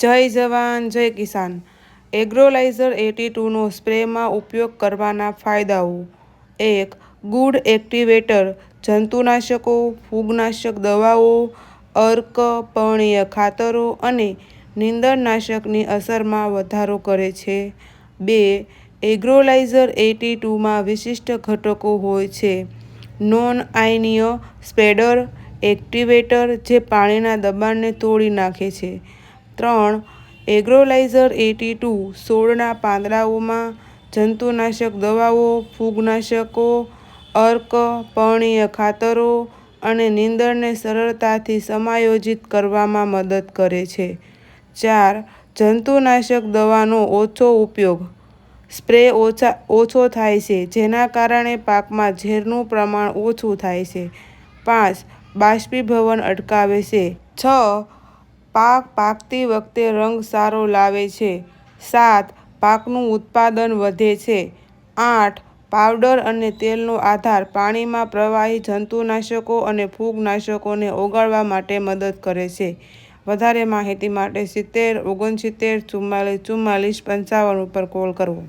જય જવાન, જય કિસાન. એગ્રોલાઇઝર એટી ટુનો સ્પ્રેમાં ઉપયોગ કરવાના ફાયદાઓ. એક, ગુડ એક્ટિવેટર, જંતુનાશકો, ફૂગનાશક દવાઓ, અર્ક પર્ણીય ખાતરો અને નીંદણનાશકની અસરમાં વધારો કરે છે. બે એગ્રોલાઇઝર એટી ટુમાં વિશિષ્ટ ઘટકો હોય છે. નોન આયનીય સ્પ્રેડર, એક્ટિવેટર જે પાણીના દબાણને તોડી નાખે છે. ત્રણ એગ્રોલાઇઝર એટી ટુ. સોળના પાંદડાઓમાં જંતુનાશક દવાઓ, ફૂગનાશકો, અર્ક પર્ણીય ખાતરો અને નીંદણને સરળતાથી સમાયોજિત કરવામાં મદદ કરે છે. ચાર, જંતુનાશક દવાનો ઓછો ઉપયોગ. સ્પ્રે ઓછા, ઓછો થાય છે, જેના કારણે પાકમાં ઝેરનું પ્રમાણ ઓછું થાય છે. પાંચ, બાષ્પીભવન અટકાવે છે. છ પાક પાકતી વખતે રંગ સારો લાવે છે. સાત, પાકનું ઉત્પાદન વધે છે. આઠ, પાવડર અને તેલનો આધાર પાણીમાં પ્રવાહી જંતુનાશકો અને ફૂગનાશકોને ઓગાળવા માટે મદદ કરે છે. વધારે માહિતી માટે સિત્તેર, ઓગણસિત્તેર, ચુમ્માલીસ ચુમ્માલીસ, પંચાવન ઉપર કોલ કરવો.